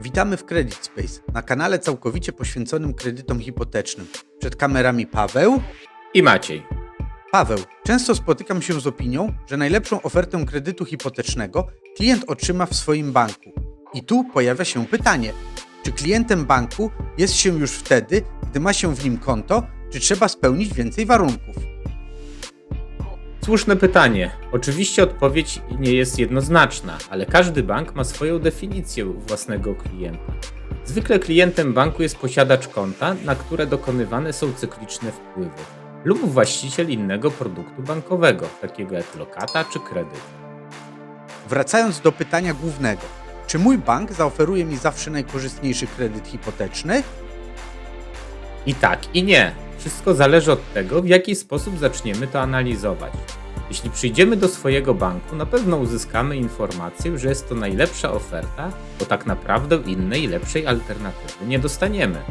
Witamy w Credit Space, na kanale całkowicie poświęconym kredytom hipotecznym. Przed kamerami Paweł. I Maciej. Paweł, często spotykam się z opinią, że najlepszą ofertę kredytu hipotecznego klient otrzyma w swoim banku. I tu pojawia się pytanie, czy klientem banku jest się już wtedy, gdy ma się w nim konto, czy trzeba spełnić więcej warunków? Słuszne pytanie. Oczywiście odpowiedź nie jest jednoznaczna, ale każdy bank ma swoją definicję własnego klienta. Zwykle klientem banku jest posiadacz konta, na które dokonywane są cykliczne wpływy, lub właściciel innego produktu bankowego, takiego jak lokata czy kredyt. Wracając do pytania głównego, czy mój bank zaoferuje mi zawsze najkorzystniejszy kredyt hipoteczny? I tak, i nie. Wszystko zależy od tego, w jaki sposób zaczniemy to analizować. Jeśli przyjdziemy do swojego banku, na pewno uzyskamy informację, że jest to najlepsza oferta, bo tak naprawdę innej lepszej alternatywy nie dostaniemy.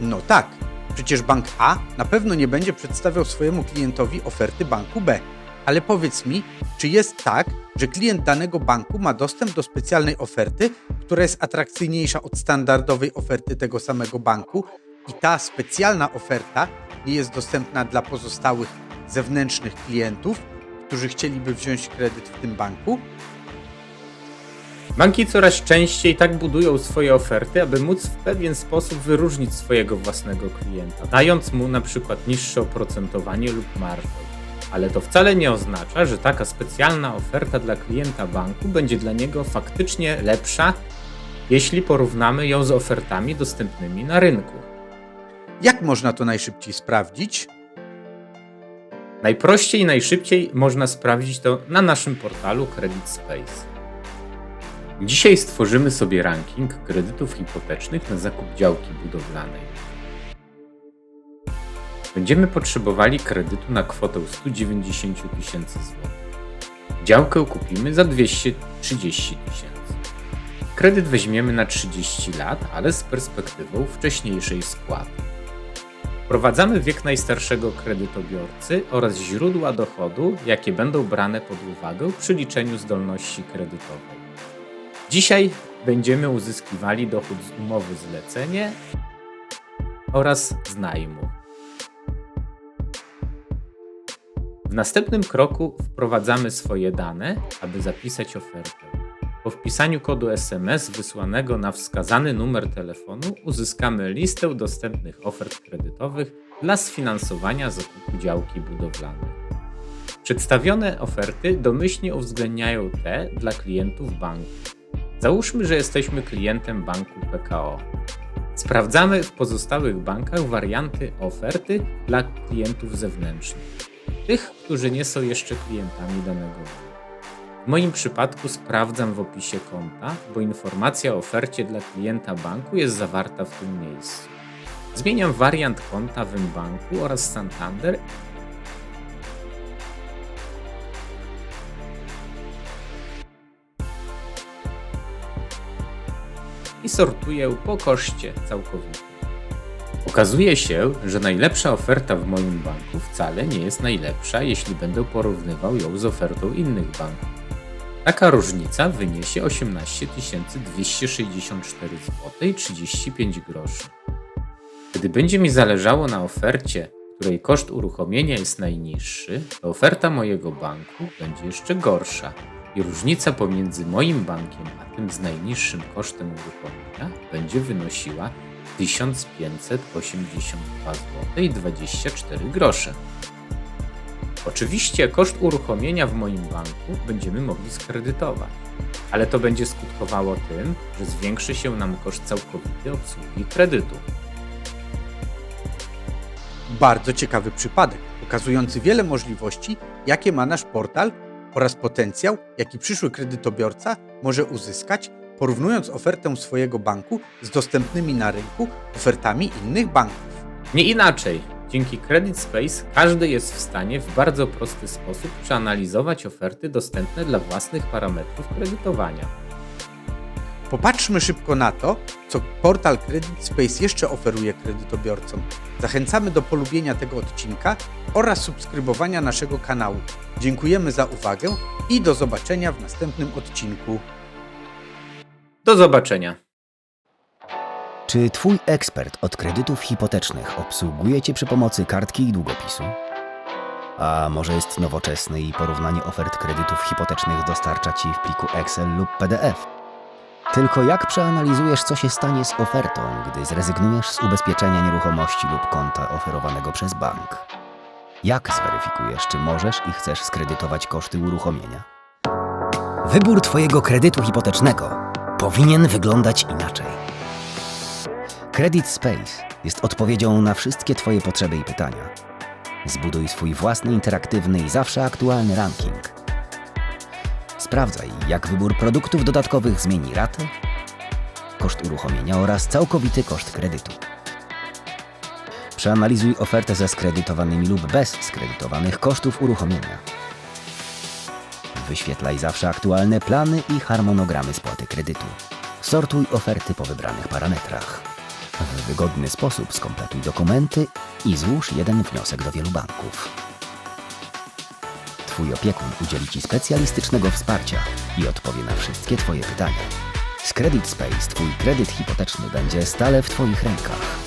No tak, przecież bank A na pewno nie będzie przedstawiał swojemu klientowi oferty banku B. Ale powiedz mi, czy jest tak, że klient danego banku ma dostęp do specjalnej oferty, która jest atrakcyjniejsza od standardowej oferty tego samego banku i ta specjalna oferta nie jest dostępna dla pozostałych zewnętrznych klientów, którzy chcieliby wziąć kredyt w tym banku? Banki coraz częściej tak budują swoje oferty, aby móc w pewien sposób wyróżnić swojego własnego klienta, dając mu na przykład niższe oprocentowanie lub marżę. Ale to wcale nie oznacza, że taka specjalna oferta dla klienta banku będzie dla niego faktycznie lepsza, jeśli porównamy ją z ofertami dostępnymi na rynku. Jak można to najszybciej sprawdzić? Najprościej i najszybciej można sprawdzić to na naszym portalu Credit Space. Dzisiaj stworzymy sobie ranking kredytów hipotecznych na zakup działki budowlanej. Będziemy potrzebowali kredytu na kwotę 190 000 tysięcy złotych. Działkę kupimy za 230 000 tysięcy. Kredyt weźmiemy na 30 lat, ale z perspektywą wcześniejszej spłaty. Wprowadzamy wiek najstarszego kredytobiorcy oraz źródła dochodu, jakie będą brane pod uwagę przy liczeniu zdolności kredytowej. Dzisiaj będziemy uzyskiwali dochód z umowy zlecenie oraz z najmu. W następnym kroku wprowadzamy swoje dane, aby zapisać ofertę. Po wpisaniu kodu SMS wysłanego na wskazany numer telefonu uzyskamy listę dostępnych ofert kredytowych dla sfinansowania zakupu działki budowlanej. Przedstawione oferty domyślnie uwzględniają te dla klientów banku. Załóżmy, że jesteśmy klientem banku PKO. Sprawdzamy w pozostałych bankach warianty oferty dla klientów zewnętrznych, tych, którzy nie są jeszcze klientami danego banku. W moim przypadku sprawdzam w opisie konta, bo informacja o ofercie dla klienta banku jest zawarta w tym miejscu. Zmieniam wariant konta w banku oraz Santander i sortuję po koszcie całkowitym. Okazuje się, że najlepsza oferta w moim banku wcale nie jest najlepsza, jeśli będę porównywał ją z ofertą innych banków. Taka różnica wyniesie 18 264 zł i 35 groszy. Gdy będzie mi zależało na ofercie, której koszt uruchomienia jest najniższy, to oferta mojego banku będzie jeszcze gorsza i różnica pomiędzy moim bankiem a tym z najniższym kosztem uruchomienia będzie wynosiła 1582 zł i 24 grosze. Oczywiście koszt uruchomienia w moim banku będziemy mogli skredytować, ale to będzie skutkowało tym, że zwiększy się nam koszt całkowity obsługi kredytu. Bardzo ciekawy przypadek, pokazujący wiele możliwości, jakie ma nasz portal oraz potencjał, jaki przyszły kredytobiorca może uzyskać, porównując ofertę swojego banku z dostępnymi na rynku ofertami innych banków. Nie inaczej. Dzięki Credit Space każdy jest w stanie w bardzo prosty sposób przeanalizować oferty dostępne dla własnych parametrów kredytowania. Popatrzmy szybko na to, co portal Credit Space jeszcze oferuje kredytobiorcom. Zachęcamy do polubienia tego odcinka oraz subskrybowania naszego kanału. Dziękujemy za uwagę i do zobaczenia w następnym odcinku. Do zobaczenia. Czy Twój ekspert od kredytów hipotecznych obsługuje Cię przy pomocy kartki i długopisu? A może jest nowoczesny i porównanie ofert kredytów hipotecznych dostarcza Ci w pliku Excel lub PDF? Tylko jak przeanalizujesz, co się stanie z ofertą, gdy zrezygnujesz z ubezpieczenia nieruchomości lub konta oferowanego przez bank? Jak zweryfikujesz, czy możesz i chcesz skredytować koszty uruchomienia? Wybór Twojego kredytu hipotecznego powinien wyglądać inaczej. Credit Space jest odpowiedzią na wszystkie Twoje potrzeby i pytania. Zbuduj swój własny interaktywny i zawsze aktualny ranking. Sprawdzaj, jak wybór produktów dodatkowych zmieni ratę, koszt uruchomienia oraz całkowity koszt kredytu. Przeanalizuj ofertę ze skredytowanymi lub bez skredytowanych kosztów uruchomienia. Wyświetlaj zawsze aktualne plany i harmonogramy spłaty kredytu. Sortuj oferty po wybranych parametrach. W wygodny sposób skompletuj dokumenty i złóż jeden wniosek do wielu banków. Twój opiekun udzieli Ci specjalistycznego wsparcia i odpowie na wszystkie Twoje pytania. Z Credit Space Twój kredyt hipoteczny będzie stale w Twoich rękach.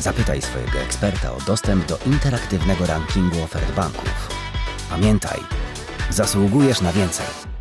Zapytaj swojego eksperta o dostęp do interaktywnego rankingu ofert banków. Pamiętaj, zasługujesz na więcej.